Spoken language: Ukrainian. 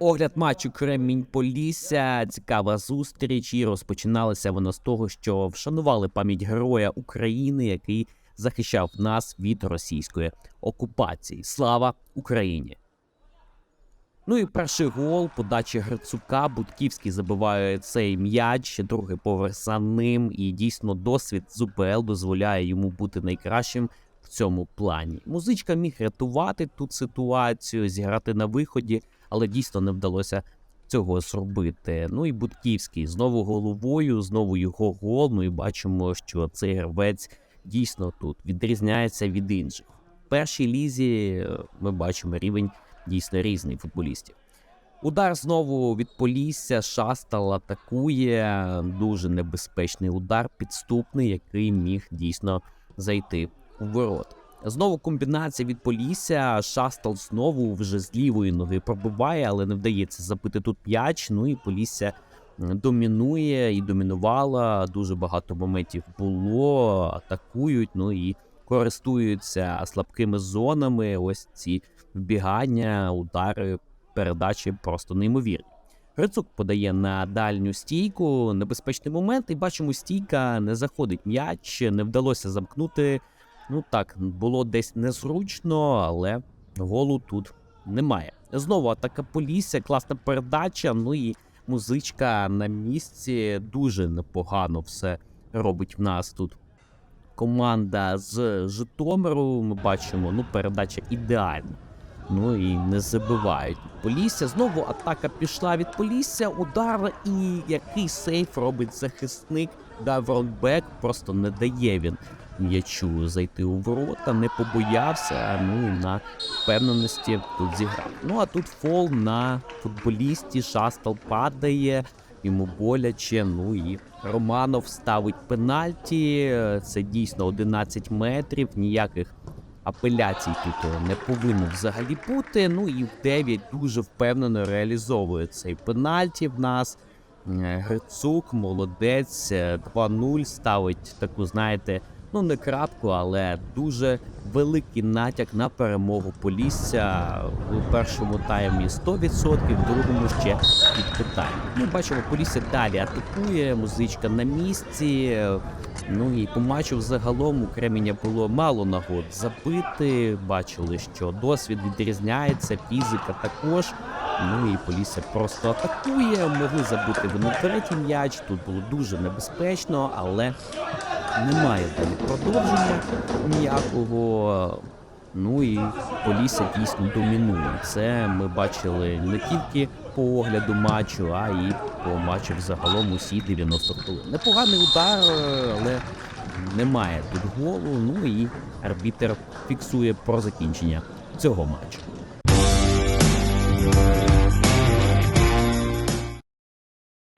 Огляд матчу Кремінь Полісся. Цікава зустріч. І розпочиналася вона з того, що вшанували пам'ять героя України, який захищав нас від російської окупації. Слава Україні! Ну і перший гол подачі Грицука. Будківський забиває цей м'яч, другий поверх за ним. І дійсно досвід з УПЛ дозволяє йому бути найкращим в цьому плані. Музичка міг рятувати тут ситуацію, зіграти на виході, але дійсно не вдалося цього зробити. Ну і Будківський знову головою, знову його гол. І бачимо, що цей гравець дійсно тут відрізняється від інших. В першій лізі е, ми бачимо рівень дійсно різний футболістів. Удар знову від Полісся. Шастал атакує. Дуже небезпечний удар, підступний, який міг дійсно зайти у ворот. Знову комбінація від Полісся. Шастал знову вже з лівої ноги пробиває, але не вдається забити тут п'яч. Ну і Полісся домінує і домінувала. Дуже багато моментів було. Атакують. Ну і користуються слабкими зонами. Ось ці вбігання, удари, передачі просто неймовірні. Грицук подає на дальню стійку, небезпечний момент, і бачимо, стійка не заходить м'яч, не вдалося замкнути. Ну так, було десь незручно, але голу тут немає. Знову атака Полісся, класна передача. Ну і музичка на місці дуже непогано все робить в нас тут. Команда з Житомиру. Ми бачимо, ну передача ідеальна. Ну і не забивають. Полісся знову атака пішла від Полісся. Удар і який сейф робить захисник. Гавронбек просто не дає він м'ячу зайти у ворота, не побоявся. Ну і на впевненості тут зіграв. Ну а тут фол на футболісті. Шастал падає. Йому боляче. Ну і Романов ставить пенальті. Це дійсно 11 метрів. Ніяких апеляцій тут не повинно взагалі бути. Ну і в 9 дуже впевнено реалізовує цей пенальті в нас. Е, Грицук, молодець, е, 2-0 ставить таку, знаєте, ну не крапку, але дуже великий натяк на перемогу Полісся у першому таймі 100%, в другому ще під питанням. Ми бачимо, Полісся далі атакує, музичка на місці. Ну і по матчу взагалом у Кременя було мало нагод забити. Бачили, що досвід відрізняється, фізика також. Ну і Полісся просто атакує. Могли забити вони третій м'яч. Тут було дуже небезпечно, але немає далі продовження ніякого. Ну і Полісся дійсно домінує. Це ми бачили не тільки по огляду матчу, а і по матчу взагалом усі 90 хвилин. Непоганий удар, але немає тут голу. Ну і арбітер фіксує про закінчення цього матчу.